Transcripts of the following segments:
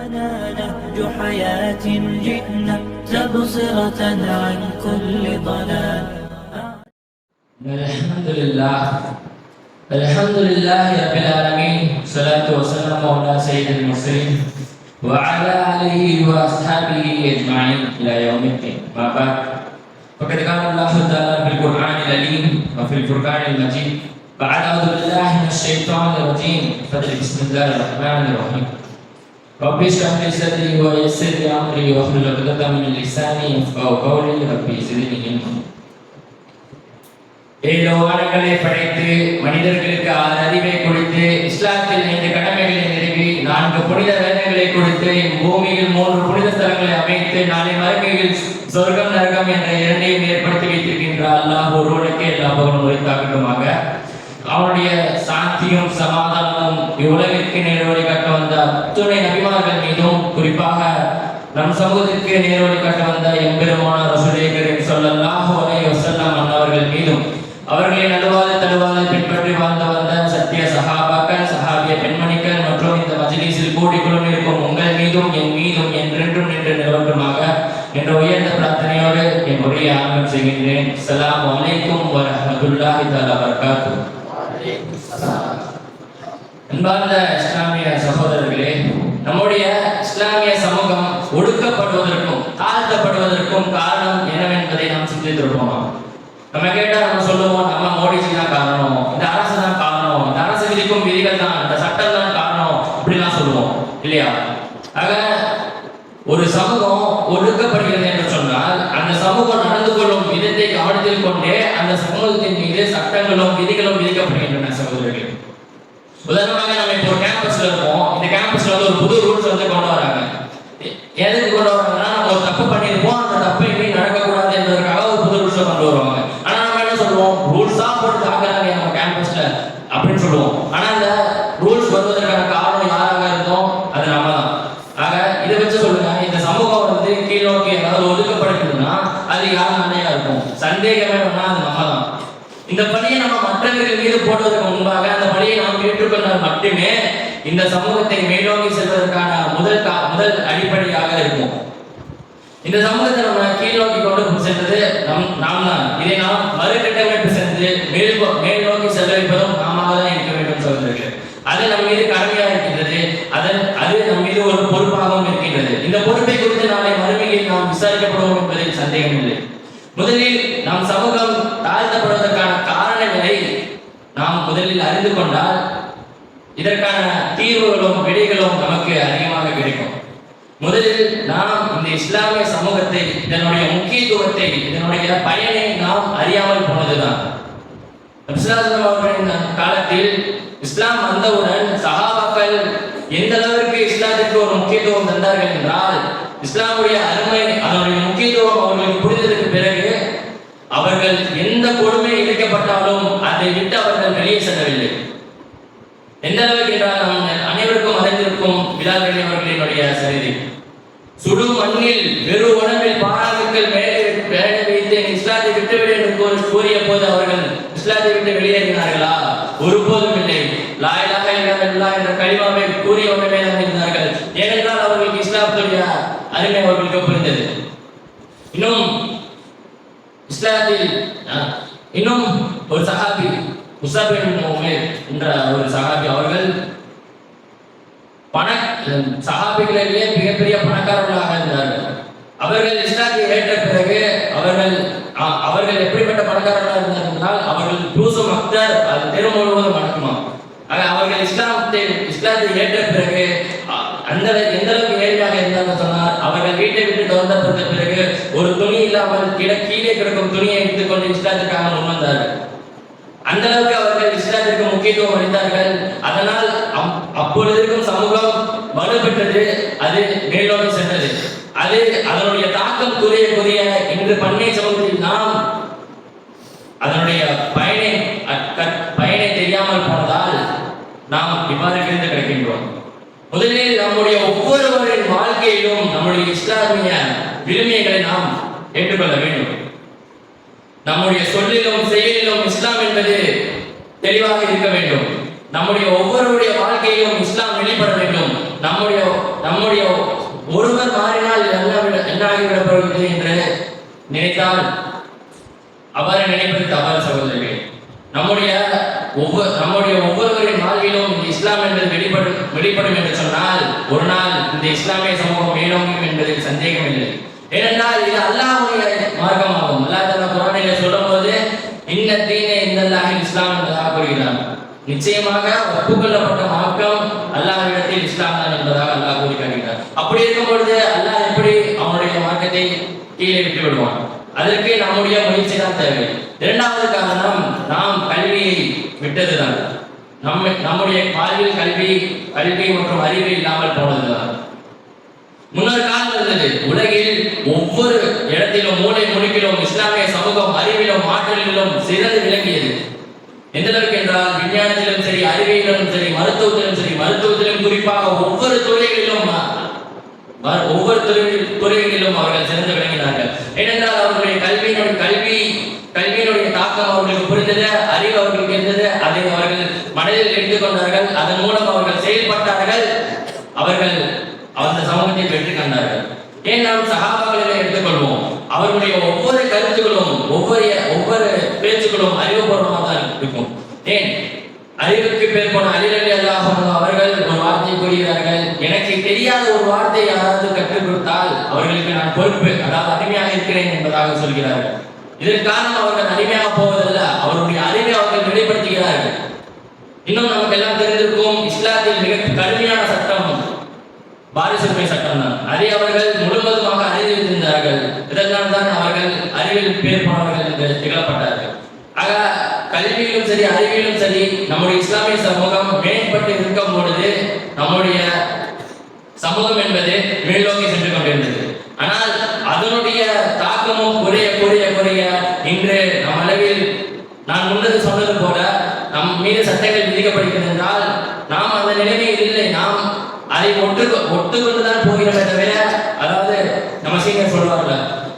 لنا نهج حياة جئنا تبصرة عن كل ضلال. الحمد لله الحمد لله رب العالمين صلاة وسلام على سيد المرسلين وعلى آله وأصحابه أجمعين إلى يوم الدين ما بعد. فقد قال الله تعالى في القرآن العليم وفي الفرقان المجيد بعد أعوذ بالله من الشيطان الرجيم بسم الله الرحمن الرحيم رب اشرح لي صدري ويسر لي أمري واحلل عقدة من لساني يفقهوا قولي ربي زدني علما ஏழு வாரங்களை படைத்து மனிதர்களுக்கு ஆறு அறிவை கொடுத்து இஸ்லாத்தில் ஐந்து கடமைகளை நிறுவி நான்கு புனித வேதங்களை கொடுத்து பூமியில் மூன்று புனித ஸ்தலங்களை அமைத்து நாளை மறுமையில் சொர்க்கம் நரகம் என்ற இரண்டையும் ஏற்படுத்தி வைத்திருக்கின்ற அல்லாஹ் ஒருவனுக்கு எல்லா பகலும் உரைத்தாகட்டுமாக அவனுடைய சாந்தியும் சமாதானமும் நேர்வழி காட்ட வந்த எம்பெருமான ரசூலை கரீம் ஸல்லல்லாஹு அலைஹி வஸல்லம் அன்னவர்கள் மீதும் அவர்களை நடுவாத தடுவாத பின்பற்றி வாழ்ந்து வந்த சத்திய சஹாபாக்கள் சஹாபிய பெண்மணிகள் மற்றும் இந்த மஜ்லிஸில் கூடிக்குழும் இருக்கும் உங்கள் மீதும் என் மீதும் என்றென்றும் நின்று நிலவட்டுமாக என்ற உயர்ந்த பிரார்த்தனையோடு என் உரையை ஆரம்பம் செய்கின்றேன். அஸ்ஸலாமு அலைக்கும் வரஹ்மத்துல்லாஹி தஆலா வபரகாத்துஹு. அன்பார்ந்த இஸ்லாமிய சகோதரர்களே நம்முடைய சமூகம் ஒடுக்கப்படுவதற்கும் தாழ்த்தப்படுவதற்கும் காரணம் என்னவென்பதை நாம் சிந்தித்திருப்போமா? நம்ம கேட்டா நம்ம சொல்லுவோம் நம்ம மோடிஜி தான் காரணம் இந்த அரசு தான் காரணம் இந்த அரசு விதிக்கும் விதிகள் தான் இந்த சட்டம் தான் காரணம் அப்படிலாம் சொல்லுவோம் இல்லையா? ஆக ஒரு சமூகம் ஒடுக்கப்படுகிறது என்று சொன்னால் அந்த சமூகம் நடந்து கொள்ளும் விதத்தை கவனத்தில் கொண்டே அந்த சமூகத்தின் மீது சட்டங்களும் விதிகளும் விதிக்கப்படுகின்றன சகோதரர்கள். உதாரணமாக நம்ம இப்போ கேம்பஸ்ல இருக்கோம். இந்த கேம்பஸ்ல வந்து ஒரு புது ரூல்ஸ் வந்து கொண்டு வராங்க எ- எதுக்கு கொண்டு வராங்கன்னா நம்ம ஒரு தப்பு பண்ணியிருப்போம் அந்த தப்பு இனி நடக்கக்கூடாது என்பதற்காக ஒரு புது ரூல்ஸை கொண்டு வருவாங்க ஆனா நம்ம என்ன சொல்லுவோம் ரூல்ஸா போட்டு தாக்குறாங்க நம்ம அப்படின்னு சொல்லுவோம். ஆனா இந்த ரூல்ஸ் வருவதற்கான காரணம் யாராக இருந்தோம்? அது நம்ம தான் ஆக இதை வச்சு சொல்லுங்க. இந்த சமூகம் வந்து கீழ்நோக்கி அதாவது ஒதுக்கப்படுகிறதுனா அது யார் நன்மையா இருக்கும்? சந்தேகமே வேணா அது நம்ம தான் இந்த பணியை நம்ம மற்றவர்கள் மீது போடுவதற்கு முன்பாக அந்த பணியை நாம் ஏற்றுக்கொண்டால் மட்டுமே இந்த சமூகத்தை மேலோங்கி செல்வதற்கான முதல் கா- முதல் அடிப்படையாக இருக்கும். இந்த சமூகத்தை நம்ம கீழ்நோக்கி கொண்டு சென்றது நம் நாம் தான் இதை நாம் மறுகட்டமைப்பு சென்று மேல் மேல்நோக்கி இருக்க. அது நம் மீது கடமையா இருக்கின்றது. அதன் அது நம் மீது ஒரு பொறுப்பாகவும் இருக்கின்றது. இந்த பொறுப்பை குறித்து நாளை மறுமையில் நாம் விசாரிக்கப்படுவோம் என்பதில் சந்தேகமில்லை முதலில் நம் சமூகம் தாழ்த்தப்படுவதற்கான காரணங்களை நாம் முதலில் அறிந்து கொண்டால் இதற்கான தீர்வுகளும் விடைகளும் நமக்கு அதிகமாக கிடைக்கும். முதலில் நாம் இந்த இஸ்லாமிய சமூகத்தை இதனுடைய முக்கியத்துவத்தை இதனுடைய பயனை நாம் அறியாமல் போனதுதான். அவர்களின் காலத்தில் இஸ்லாம் வந்தவுடன் சஹாபாக்கள் எந்த அளவிற்கு இஸ்லாத்திற்கு ஒரு முக்கியத்துவம் தந்தார்கள் என்றால் இஸ்லாமுடைய அருமை அதனுடைய முக்கியத்துவம் அவர்களுக்கு புரிந்ததற்கு பிறகு அவர்கள் எந்த கொடுமை இழைக்கப்பட்டாலும் அதை விட்டு அவர்கள் வெளியே செல்ல எந்த அளவுக்கு என்றால் நாம் அனைவருக்கும் அறிந்திருக்கும் பிலால் அலி அவர்களினுடைய சரிதை சுடு மண்ணில் வெறு உணவில் பாராட்டுக்கள் மேலே மேலே வைத்து நீ இஸ்லாத்தை விட்டுவிடு என்று கூறி- கூறிய போது அவர்கள் இஸ்லாத்தை விட்டு வெளியேறினார்களா ஒருபோதும் இல்லை லாயிலாக அல்லாஹ் என்ற கலிமாவை கூறிய இருந்தார்கள் ஏனென்றால் அவர்களுக்கு இஸ்லாத்துடைய அருமை அவர்களுக்கு புரிந்தது இன்னும் இஸ்லாத்தில் இன்னும் ஒரு சஹாபி முசாபின் உமேர் என்ற ஒரு சஹாபி அவர்கள் பண சஹாபிகளிலேயே மிகப்பெரிய பணக்காரர்களாக இருந்தார்கள். அவர்கள் இஸ்லாத்தை ஏற்ற பிறகு அவர்கள் அவர்கள் எப்படிப்பட்ட பணக்காரர்களாக இருந்தார்கள் என்றால் அவர்கள் யூசுப் அக்தர் அது தெரு முழுவதும் நடக்குமா அவர்கள் இஸ்லாத்தை இஸ்லாத்தை ஏற்ற பிறகு அந்த எந்த அளவுக்கு ஏழ்மையாக இருந்தாங்க சொன்னால் அவர்கள் வீட்டை விட்டு வந்த பிறகு ஒரு துணி இல்லாமல் கிட கீழே கிடக்கும் துணியை எடுத்துக்கொண்டு இஸ்லாத்துக்காக முன்வந்தார்கள். அந்த அளவுக்கு அவர்கள் இஸ்லாத்திற்கு முக்கியத்துவம் அளித்தார்கள். அதனால் அப்- அப்பொழுது இருக்கும் சமூகம் வலுப்பெற்றது. அது மேலோடு சென்றது. அது அதனுடைய தாக்கம் குறைய குறைய இன்று பண்ணை சமூகத்தில் நாம் அதனுடைய பயனை நாம் இவ்வாறு கிடைக்கின்றோம். முதலில் நம்முடைய ஒவ்வொருவரின் வாழ்க்கையிலும் நம்முடைய இஸ்லாமிய விழுமியங்களை நாம் ஏற்றுக்கொள்ள வேண்டும். நம்முடைய சொல்லிலும் செயலிலும் இஸ்லாம் என்பது தெளிவாக இருக்க வேண்டும். நம்முடைய ஒவ்வொருவருடைய வாழ்க்கையிலும் இஸ்லாம் வெளிப்பட வேண்டும். நம்முடைய நம்முடைய ஒருவர் மாறினால் இது என்ன போகிறது என்று நினைத்தால் அவ்வாறு நினைப்பது தவறு சகோதரர்களே. நம்முடைய ஒவ்வொரு நம்முடைய ஒவ்வொருவரின் வாழ்விலும் இஸ்லாம் என்பது வெளிப்படும் வெளிப்படும் என்று சொன்னால் ஒரு நாள் இந்த இஸ்லாமிய சமூகம் மேலோங்கும் என்பதில் சந்தேகம் இல்லை. ஏனென்றால் இது அல்லாஹுடைய மார்க்கமாகும். அல்லாஹ் தஆலா குர்ஆனிலே சொல்லும்போது இன்ன தீனே இன்னல்லாஹில் இஸ்லாம் என்பதாக கூறுகிறார் நிச்சயமாக ஒப்புக்கொள்ளப்பட்ட மார்க்கம் அல்லாஹ்விடத்தில் இஸ்லாம் தான் என்பதாக அல்லாஹ் கூறி காட்டுகிறார் அப்படி இருக்கும் பொழுது அல்லாஹ் எப்படி அவனுடைய மார்க்கத்தை கீழே விட்டு விடுவான் அதற்கு நம்முடைய முயற்சி தான் தேவை. இரண்டாவது காரணம் நாம் கல்வியை விட்டதுதான். நம்ம நம்முடைய வாழ்வில் கல்வி கல்வி மற்றும் அறிவு இல்லாமல் போனதுதான். முன்னொரு காலம் இருந்தது. உலகில் ஒவ்வொரு இடத்திலும் மூளை முடுக்கிலும் இஸ்லாமிய சமூகம் அறிவிலும் ஆற்றலிலும் சிறந்து விளங்கியது. எந்த அளவுக்கு என்றால் விஞ்ஞானத்திலும் சரி அறிவியலிலும் சரி மருத்துவத்திலும் சரி மருத்துவத்திலும் குறிப்பாக ஒவ்வொரு துறைகளிலும் ஒவ்வொரு துறை துறைகளிலும் அவர்கள் சிறந்து விளங்கினார்கள். ஏனென்றால் அவர்களுடைய கல்வியினுடைய கல்வி புரிந்தது அறிவு அவர்களுக்கு இருந்தது. அதை அவர்கள் மனதில் எடுத்துக்கொண்டார்கள் அதன் மூலம் அவர்கள் செயல்பட்டார்கள். அவர்கள் அந்த சமூகத்தை வெற்றி கண்டார்கள். ஏன் நாம் சகாபாக்களை எடுத்துக்கொள்வோம் அவர்களுடைய ஒவ்வொரு கருத்துக்களும் ஒவ்வொரு ஒவ்வொரு பேச்சுக்களும் அறிவுபூர்வமாக தான் இருக்கும். ஏன்? அறிவுக்கு பேர் போன அலிரலி அல்லாஹ் அவர்கள் ஒரு வார்த்தை கூறுகிறார்கள். எனக்கு தெரியாத ஒரு வார்த்தை யாராவது கற்றுக் கொடுத்தால் அவர்களுக்கு நான் பொறுப்பு அதாவது அடிமையாக இருக்கிறேன் என்பதாக சொல்கிறார்கள். இதற்கு காரணம் அவர்கள் அடிமையாக போவதல்ல. அவருடைய அறிவை அவர்கள் வெளிப்படுத்துகிறார்கள். இன்னும் நமக்கு எல்லாம் தெரிந்திருக்கும் இஸ்லாத்தில் மிக கடுமையான சட்டம் வாரிசுரிமை சட்டம் தான் அதை அவர்கள் முழுவதுமாக அறிந்திருந்தார்கள். இதனால் தான் அவர்கள் அறிவில் பேர் போனவர்கள் என்று திகழப்பட்டார்கள். ஆக கல்வியிலும் சரி அறிவியலும் சரி நம்முடைய இஸ்லாமிய சமூகம் மேம்பட்டு இருக்கும் பொழுது நம்முடைய சமூகம் என்பது மேலோக்கி சென்று கொண்டிருந்தது. ஆனால் அதனுடைய ஆக்கமும் குறைய குறைய குறைய இன்று நம் அளவில் நான் முன்னது சொன்னது போல நம் மீது சட்டங்கள் விதிக்கப்படுகிறது என்றால் நாம் அந்த நிலைமையில் இல்லை. நாம் அதை ஒட்டு ஒட்டுக்கொண்டுதான் போகிறோமே தவிர அதாவது நம்ம சீக்கிரம் சொல்லுவார்ல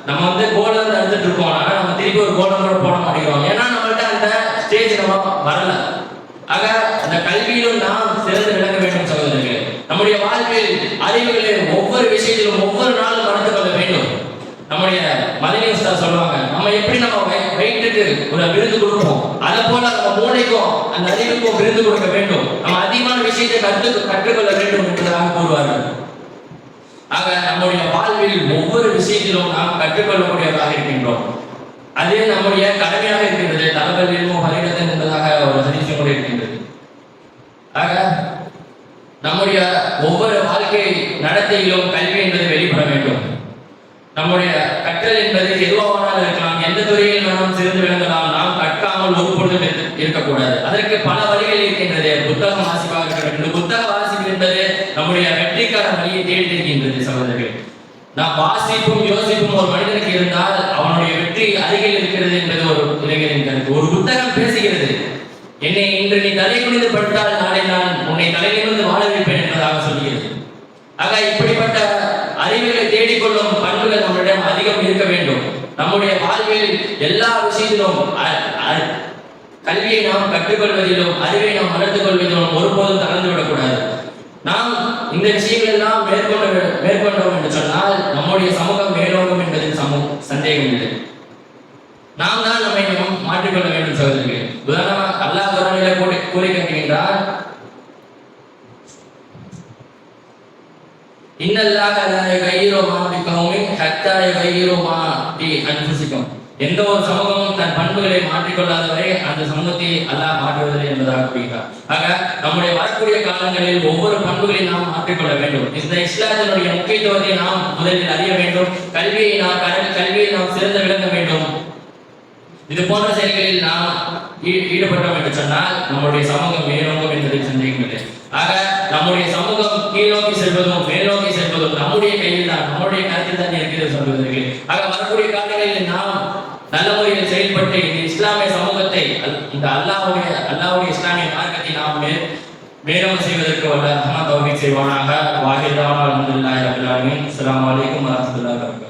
நம்ம வந்து கோல் வந்து அறுத்துட்டு இருக்கோம். ஆனா நம்ம திருப்பி ஒரு கோலம் கூட போட மாட்டேங்கிறோம். ஏன்னா நம்மள்ட்ட அந்த ஸ்டேஜ் நம்ம வரல. ஆக அந்த கல்வியிலும் நாம் சிறந்து விளங்க வேண்டும் சகோதரர்களே. நம்முடைய வாழ்வில் அறிவுகளில் ஒவ்வொரு விஷயத்திலும் ஒவ்வொரு நாளும் வளர்த்து கொள்ள வேண்டும் நம்முடைய மதுரை உஸ்தாத் சொல்லுவாங்க நம்ம எப்படி நம்ம வய- ஒரு விருது கொடுப்போம்? அதை போல நம்ம மூளைக்கும் அந்த அறிவுக்கும் விருது கொடுக்க வேண்டும். நம்ம அதிகமான விஷயத்தை கற்று கற்றுக்கொள்ள வேண்டும் என்பதாக கூறுவார்கள். ஆக நம்முடைய வாழ்வில் ஒவ்வொரு விஷயத்திலும் நாம் கற்றுக்கொள்ளக்கூடியவராக இருக்கின்றோம். அது நம்முடைய கடமையாக இருக்கின்றது தலபலிலும் ஹரிகதன் என்பதாக ஒரு ஹரிசம் கூட இருக்கின்றது. ஆக நம்முடைய ஒவ்வொரு வாழ்க்கை நடத்தையிலும் கல்வி என்பது வெளிப்பட வேண்டும். நம்முடைய கற்றல் என்பது எதுவாக இருக்கலாம். எந்த துறையில் வேணாலும் சிறந்து விளங்கலாம். நாம் கற்காமல் ஒரு பொழுதும் இருக்கக்கூடாது. அதற்கு பல வழிகள் இருக்கின்றது. புத்தகம் வாசிப்பாக இருக்க வேண்டும் புத்தக வாசிப்பு என்பது நம்முடைய வெற்றிக்கான வழியை தேடி இருக்கின்றது சகோதரர்கள். நாம் வாசிப்பும் யோசிப்பும் ஒரு மனிதனுக்கு இருந்தால் அவனுடைய வெற்றி அருகில் இருக்கிறது என்பது ஒரு இளைஞரின் கருத்து. ஒரு புத்தகம் பேசுகிறது. என்னை இன்று நீ தலை குனிந்து படுத்தால் நாளை நான் உன்னை தலை நிமிர்ந்து வாழ வைப்பேன் என்பதாக சொல்கிறது. ஆக இப்படி அறிவுகளை தேடிக்கொள்ளும் பண்புகள் நம்மிடம் அதிகம் இருக்க வேண்டும் நம்முடைய வாழ்வில் எல்லா விஷயத்திலும் அ- கல்வியை நாம் கற்றுக்கொள்வதிலும் அறிவை நாம் வளர்த்துக் கொள்வதிலும் ஒருபோதும் தளர்ந்து விடக்கூடாது. நாம் இந்த விஷயங்கள் எல்லாம் மேற்கொண்டு மேற்கொண்டோம் என்று சொன்னால் நம்முடைய சமூகம் மேலோங்கும் என்பதில் சமூக சந்தேகம் இல்லை. நாம் தான் நம்மை மாற்றிக்கொள்ள வேண்டும் சகோதரர்களே உதாரணமாக அல்லாஹ் குரானிலே கூறி கூறி இன்னல்லாக லா யுகையிரு மா பிகௌமின் மா பி அன்புசிக்கும் எந்த ஒரு சமூகமும் தன் பண்புகளை மாற்றிக்கொள்ளாத வரை அந்த சமூகத்தை அல்லாஹ் மாற்றுவதில்லை என்பதாக கூறுகிறார். ஆக நம்முடைய வரக்கூடிய காலங்களில் ஒவ்வொரு பண்புகளையும் நாம் மாற்றிக்கொள்ள வேண்டும். இந்த இஸ்லாத்தினுடைய முக்கியத்துவத்தை நாம் முதலில் அறிய வேண்டும். கல்வியை நாம் கல்- கல்வியை நாம் சிறந்து விளங்க வேண்டும். இது போன்ற செயல்களில் நாம் ஈ- ஈடுபட்டோம் என்று சொன்னால் நம்முடைய சமூகம் மேலோங்கும் என்பதை சந்தேகமில்லை. ஆக நம்முடைய சமூகம் கீழோக்கி செல்வதும் மேலோக்கி செல்வதும் நம்முடைய கையில் தான் நம்முடைய கருத்தில் தான் இருக்கிறது சொல்வதற்கு. ஆக வரக்கூடிய காலங்களில் நாம் நல்ல முறையில் செயல்பட்டு இந்த இஸ்லாமிய சமூகத்தை அல்- இந்த அல்லாஹ்வுடைய அல்லாஹ்வுடைய இஸ்லாமிய மார்க்கத்தை நாம் மேல் மேலும் செய்வதற்கு வல்ல ரஹ்மான் தௌஃபீக் செய்வானாக. வாஹிதான அல்ஹம்துலில்லாஹி ரப்பில் ஆலமீன். அஸ்ஸலாமு அலைக்கும் வரஹ்மத்துல்லாஹி